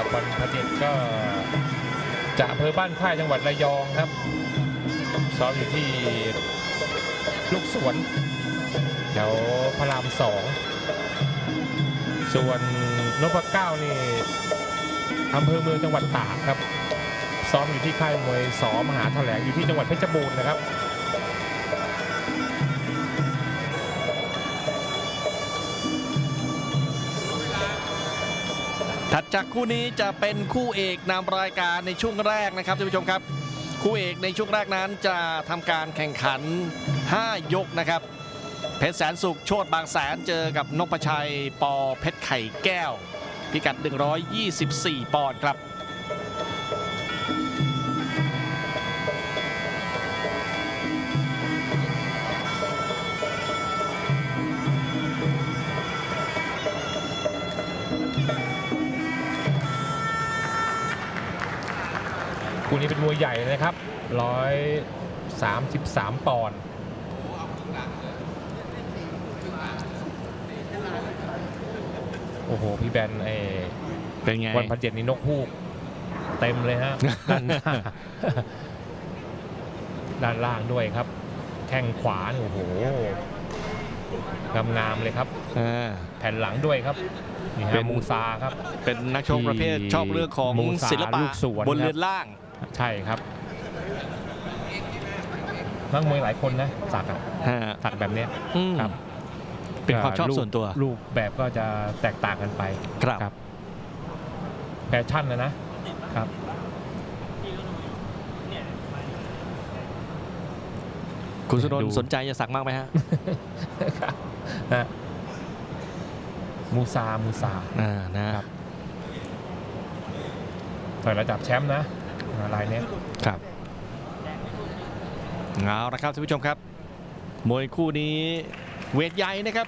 ครับวันพเจ็ดก็จากอำเภอบ้านค่ายจังหวัดระยองครับซ้อมอยู่ที่ลูกสวนแถวพระรามสองส่วนนพเก้านี่อำเภอเมืองจังหวัดตากครับ ซ้อมอยู่ที่ค่ายมวยสอมหาแถลงอยู่ที่จังหวัดเพชรบูรณ์นะครับ ถัดจากคู่นี้จะเป็นคู่เอกนำรายการในช่วงแรกนะครับท่านผู้ชมครับ คู่เอกในช่วงแรกนั้นจะทำการแข่งขัน 5 ยกนะครับเพชรแสนสุขโชดบางแสนเจอกับนงประชัยปอเพชรไข่แก้ว พิกัด 124 ปอนด์ครับ คู่นี้เป็นมวยใหญ่เลยนะครับ133ปอนด์โอ้โห พี่แบนไอ้เป็นไงวันพันเจ็ดนี่นกฮูก เต็มเลยฮะด้านหน้าด้านล่างด้วยครับ แข้งขวานี่โอ้โหงามๆเลยครับอ่าแผ่นหลังด้วยครับนี่เป็ฮะนมูซาครับ เป็นนักชกประเภทชอบเรื่องของมูสาศิลปะลูกสวนบนครับเรือนล่าง ใช่ครับนักมวยหลายคนนะสักอะฮะสักแบบเนี้ยอืมครับเป็นความชอบรูปส่วนตัว รูปแบบก็จะแตกต่างกันไปครับครับ แฟชั่นนะนะครับ คุณสุนนดู ท์สนใจจะสักมากไหมฮะนะมูซามูซา อ่านะครับ ต่อยระดับแชมป์นะ รายเนี้ยครับเอาละครับท่านผู้ชมครับ มวยคู่นี้เวทใหญ่นะครับ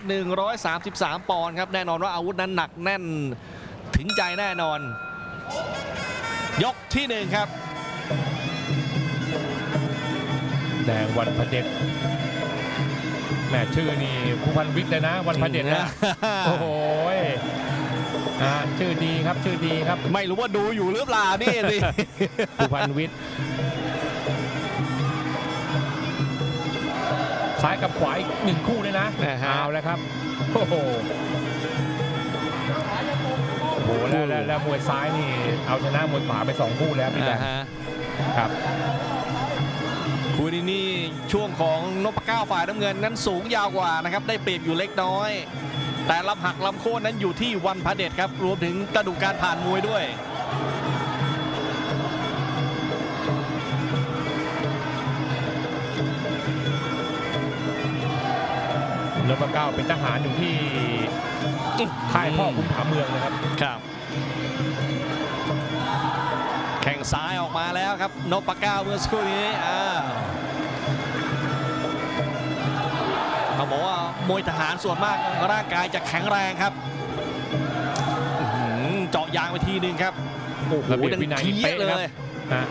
133 ปอนด์ครับ แน่นอนว่าอาวุธนั้นหนักแน่นถึงใจแน่นอน ยกที่หนึ่งครับ แดงวันพระเด็จแหมชื่อนี่ผู้พันวิทย์เลยนะ วันพระเด็จนะ โอ้โหย อ่าชื่อดีครับชื่อดีครับไม่รู้ว่าดูอยู่หรือเปล่านี่สิ สุพรรณวิทย์ซ้ายกับขวาอีกหนึ่งคู่เลยนะนะฮะ เอาแล้วครับโอ้โหโอ้โหแล้วแล้วแล้วมวยซ้ายนี่ เอาชนะมวยขวาไปสองคู่แล้วพี่แบอ่างค์ฮะครับ คู่นี้นี่ช่วงของนพเก้าฝ่ายน้ำเงินนั้นสูงยาวกว่านะครับ ได้เปรียบอยู่เล็กน้อย แต่ลำหักลำโค่นนั้นอยู่ที่วันพระเดชครับ รวมถึงกระดูกการผ่านมวยด้วย นพเก้าเป็นทหารอยู่ที่ค่ายพ่อคุณผาเมืองนะครับ ครับ แข่งซ้ายออกมาแล้วครับนพเก้าเมื่อสักครู่นี้อ้าว เขาบอกว่ามวยทหารส่วนมากร่างกายจะแข็งแรงครับอื้อหือเจาะยางไปทีหนึ่งครับโอ้โหระเบียบวินัยนี่เปี้ยเป๊ะเลครับยนะ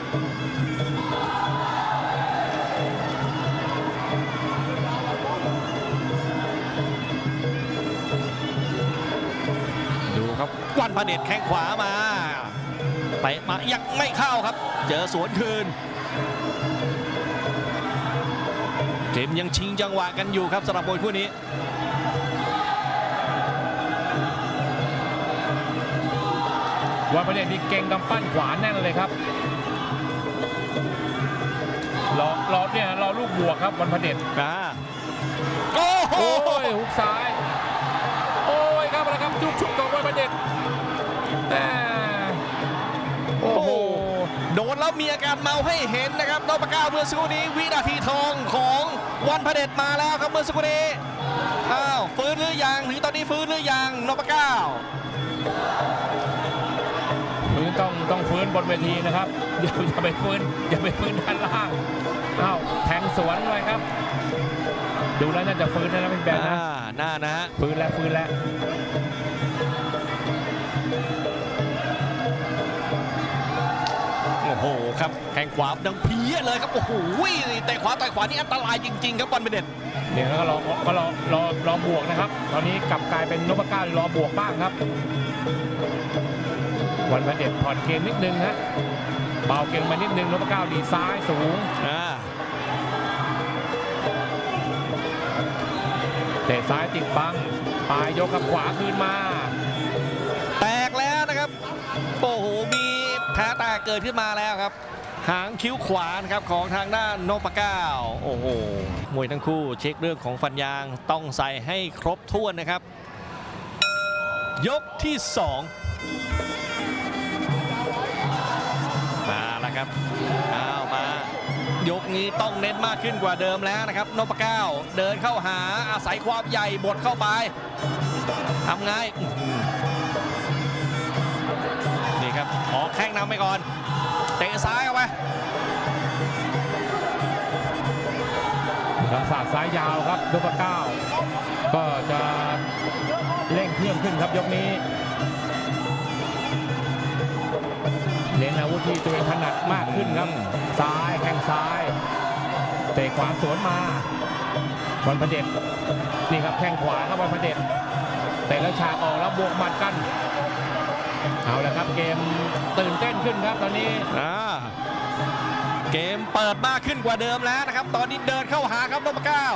ดูครับวันพระเดชแข้งขวามาไปมายังไม่เข้าครับ เจอสวนคืน มยังชิงจังหวะกันอยู่ครับสำหรับมวยคู่นี้วันประเด็นนี่เก่งกำปั้นขวาแน่นเลยครับรอรอเนี่ยรอลูกบวกครับวันพระเด็จอ่าโอ้โหโอ้ยหุกซ้าย โอ้ยครับแล้วครับจุกชุกของวันประเด็จแห แล้วมีอาการเมาให้เห็นนะครับนพเก้าเมื่อสักครู่นี้วินาทีทองของวันพระเดชมาแล้วครับเมื่อสักครู่นี้อ้าวฟื้นหรือยังถึงตอนนี้ฟื้นหรือยังนพเก้าฟื้นต้องต้องฟื้นบนเวทีนะครับอย่าอย่าไปฟื้นอย่าไปฟื้นด้านล่างอ้าวแทงสวนเลยครับ ดูแล้วน่าจะฟื้นแล้วนะเป็นแบนนะอ่าหน้านะฮะฟื้นแล้วฟื้นแล้ว ครับแข่งขวาดังเพี้ยเลยครับโอ้โหแต่ขวาต่อยขวานี่อันตรายจริง ๆ ครับวันพระเดชเดี๋ยวก็รอก็รอรอรอบวกนะครับ ตอนนี้กลับกลายเป็นนพเก้ารอบวกบ้างครับวันพระเด็จผ่อนเกมนิดนึงฮะเบาเกมมานิดนึงนพเก้าดีซ้ายสูงอ่าเตะซ้ายติดบังปลายยกกับขวาคืนมา แตกแล้วนะครับ โอ้โห มีแผลแตกเกิดขึ้นมาแล้วครับ หางคิ้วขวานะครับของทางด้านนพเก้าโอ้โหมวยทั้งคู่เช็คเรื่องของฟันยางต้องใส่ให้ครบถ้วนนะครับ ยกที่2มาแล้วครับอ้าวมายกนี้ต้องเน้นมากขึ้นกว่าเดิมแล้วนะครับโนพเก้าเดินเข้าหาอาศัยความใหญ่บดเข้าไปทำไงนี่ครับออกแข้งนำไปก่อน เตะซ้ายเข้าไปครับสาดซ้ายยาวครับนพเก้าก็จะเร่งเครื่องขึ้นครับยกนี้เน้นอาวุธที่ตัวเองถนัดมากขึ้นครับ ซ้ายแข้งซ้าย เตะขวาสวนมาวันพระเด็จนี่ครับแข้งขวาครับวันพระเด็จเตะแล้วฉากออกแล้วบวกหมัดกัน เอาละครับเกมตื่นเต้นขึ้นครับตอนนี้อ่าเกมเปิดมากขึ้นกว่าเดิมแล้วนะครับ ตอนนี้เดินเข้าหาครับนพเก้า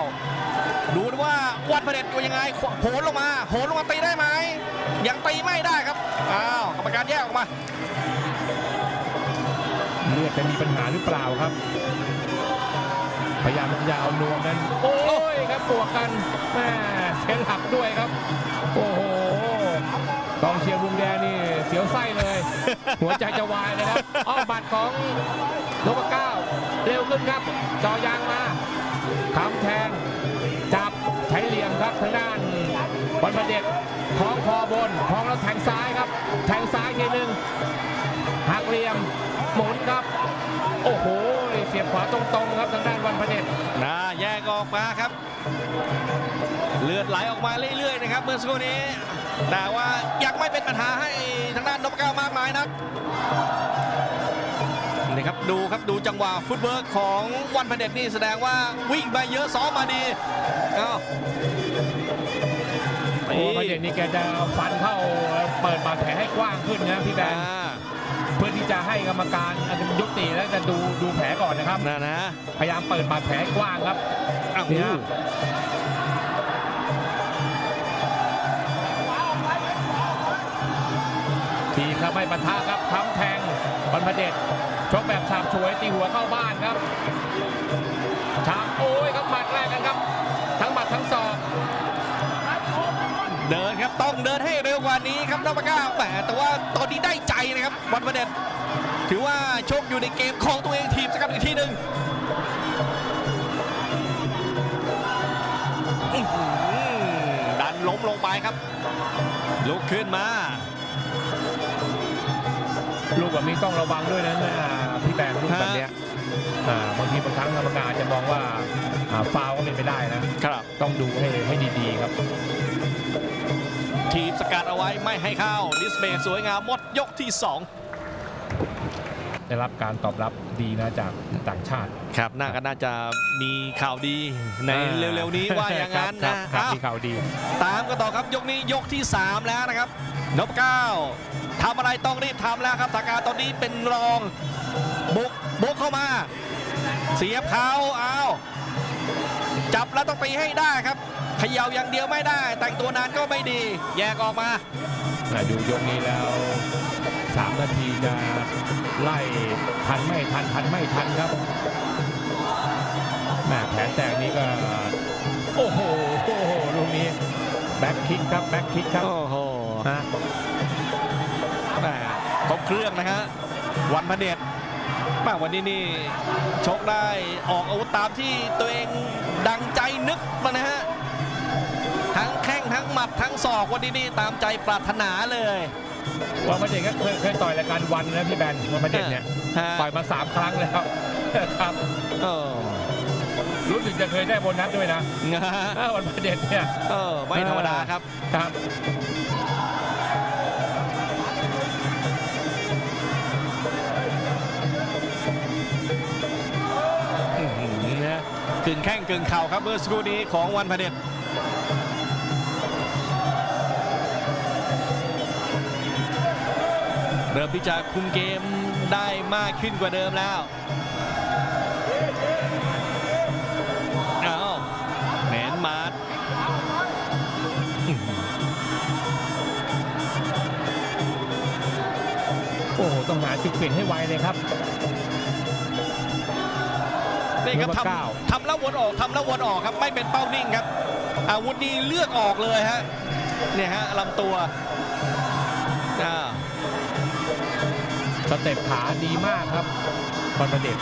ดูนะว่าวันพระเด็จอยู่ยังไงโหนลงมาโหนลงมาตีได้ไหมยังตีไม่ได้ครับอ้าวกรรมการแยกออกมาเลือดจะมีปัญหาหรือเปล่าครับ พยายามที่จะเอานวมนั้น โอ้ยครับบวกกันแม่เสียหลักด้วยครับ โอ้โห กองเชียร์บุมแดงนี่เสียวไส้เลย หัวใจจะวายเลยครับอ้อมบัตรของนพเก้าเร็วขึ้นครับจอยางมาคำแทงจับใช้เหลี่ยมครับทางด้านบอลประเด็ดคล้องคอบนคล้องแล้วแทงซ้ายครับ แทงซ้ายทีหนึ่งหักเหลี่ยมหมุนครับ โอ้โหเสียบขวาตรงๆครับทางด้านวันพระเดชนะแยกออกมาครับ เลือดไหลออกมาเรื่อยๆนะครับ เมื่อสักครู่นี้ แต่ว่ายังไม่เป็นปัญหาให้ทางด้านนพเก้ามากมายนักนี่ครับดูครับดูจังหวะฟุตเวิร์กของวันพระเด็จนี่แสดงว่าวิ่งไปเยอะซ้อมมาดีเอ้าโอ้พระเดชนี่แกจะฟันเข้าเปิดบาดแผลให้กว้างขึ้นนะพี่แบอ่านเพื่อที่จะให้กรรมการยุติแล้วจะดูดูแผลก่อนนะครับน่ะนะพยายามเปิดบาดแผลให้กว้างครับอ้าว ปะทะครับค้ำแทงวันพระเดชชกแบบฉาบฉวยตีหัวเข้าบ้านครับฉาบโอ้ยครับหมัดแรกกันครับ ทั้งหมัดทั้งศอกเดินครับต้องเดินให้เร็วกว่านี้ครับนพเก้าแหมแต่ว่าตอนนี้ได้ใจนะครับวันพระเด็จถือว่าโชคอยู่ในเกมของตัวเองทีมสกัดอีกทีหนึ่งอื้อหือดันล้มลงไปครับลุกขึ้นมา ลูกแบบนี้ต้องระวังด้วยนะอ่าพี่แบนลูกแบบเนี้ยอ่าบางทีบางครั้งกรรมการอาจจะมองว่าอ่าฟาวล์ก็เป็นไปได้นะครับต้องดูให้ให้ดีๆครับ ทีมสกัดเอาไว้ไม่ให้เข้าดิสเบย์สวยงามหมดยกที่ ได้รับการตอบรับดีนะจากต่างชาติ2ครับน่าก็น่าจะมีข่าวดีในอ่าเร็วๆนี้ว่าอย่างนั้นครันะบครับอ้าวมีข่าวดี ตามกันต่อครับยกนี้ยกที่ 3 แล้วนะครับนพเก้าทำอะไรต้องรีบทำแล้วครับสถานการณ์ตอนนี้เป็นรองบุกบุกเข้ามา เสียบเขาเอาจับแล้วต้องตีให้ได้ครับเขย่าอย่างเดียวไม่ได้ แต่งตัวนานก็ไม่ดี แยกออกมาอ่าดูยกนี้แล้ว 3 นาทีจะ ไล่ทันไม่ทันทันไม่ทันครับแหม่แผนแตกนี้ก็โอ้โหโอ้โหลูกนี้แบ็คคิกครับแบ็คคิกครับโอ้โหฮะแหม่ครบเครื่องนะฮะวันพระเดชแม่วันนี้นี่ชกได้ออกอาวุธตามที่ตัวเองดังใจนึกมานะฮะทั้งแข้งทั้งหมัดทั้งศอกวันนี้นี่ตามใจปรารถนาเลย วันประเด็นก็เคยเคยต่อยรายการวันนะพี่แบนวันประเด็นเนี่ยฮะ ต่อยมา3ครั้งแล้วครับ เออรู้สึกจะเคยได้โบนัสด้วยนะนะฮะอ้าววันประเด็นเนี่ยเออไม่ธรรมดาครับ ครับ อื้อหือนะกึ่งแข้งกึ่งเข่าครับเมื่อสักครู่นี้ของวันพระเดช เริ่มที่จะคุมเกมได้มากขึ้นกว่าเดิมแล้วอ้าวแหนนมาร์ทโอ้โหต้องหาจุดเปลี่ยนให้ไวเลยครับนี่ครับเบอร์เก้าทำทำแล้ววนออกทำแล้ววนออกครับไม่เป็นเป้านิ่งครับ อาวุธนี้เลือกออกเลยฮะเนี่ยฮะลำตัวอ่า สเต็ปขาดีมากครับบอลประเด็จ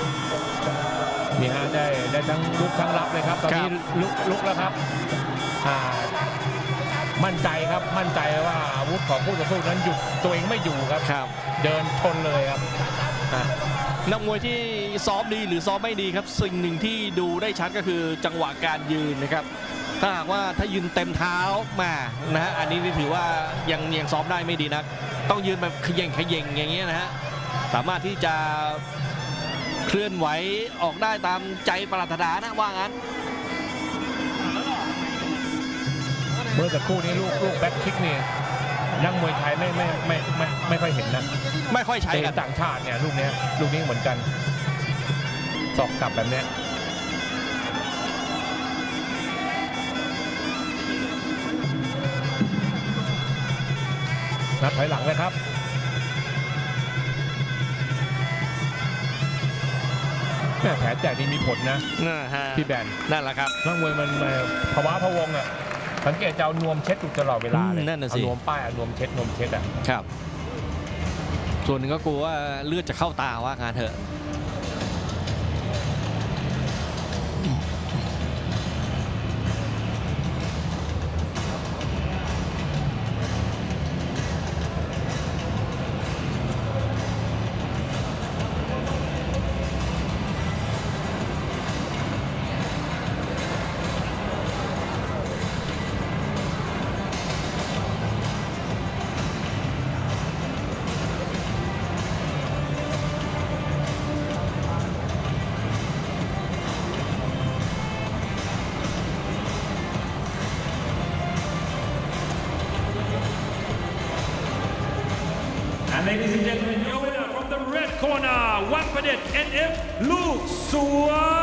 นี่ฮะได้ได้ทั้งลุกทั้งรับเลยครับตอนนี้ลุกลุกแล้วครับอ่ามั่นใจครับมั่นใจว่าอาวุธของผู้ต่อสู้นั้นหยุดตัวเองไม่อยู่ครับครับเดินชนเลยครับอะนักมวยที่ซ้อมดีหรือซ้อมไม่ดีครับ สิ่งหนึ่งที่ดูได้ชัดก็คือจังหวะการยืนนะครับ ถ้าหากว่าถ้ายืนเต็มเท้ามานะฮะอันนี้นี่ถือว่ายังยังซ้อมได้ไม่ดีนัก ต้องยืนแบบเขย่งเขย่งอย่างเงี้ยนะฮะ สามารถที่จะเคลื่อนไหวออกได้ตามใจปรารถนานะว่างั้นเมื่อสักครู่นี้ลูกลูกแบ็คคิกนี่นักมวยไทยไม่ไม่ไม่ไม่ไม่ค่อยเห็นนะไม่ค่อยใช้แต่กันต่างชาติเนี่ยลูกเนี้ยลูกนี้เหมือนกันสอกกลับแบบเนี้ยนับถอยหลังเลยครับ แม่แผลแตกนี่มีผลนะ นะฮะพี่แบนนั่นแหละครับ นักมวยมันมันภาวะพะวงอะ สังเกตจะเอานวมเช็ดอยู่ตลอดเวลาเลยอืมนั่นน่ะสิ เอานวมป้ายเอานวมเช็ดนวมเช็ดอะ ครับ ส่วนหนึ่งก็กลัวว่าเลือดจะเข้าตาว่างานเถอะ เนเอฟลูกสวน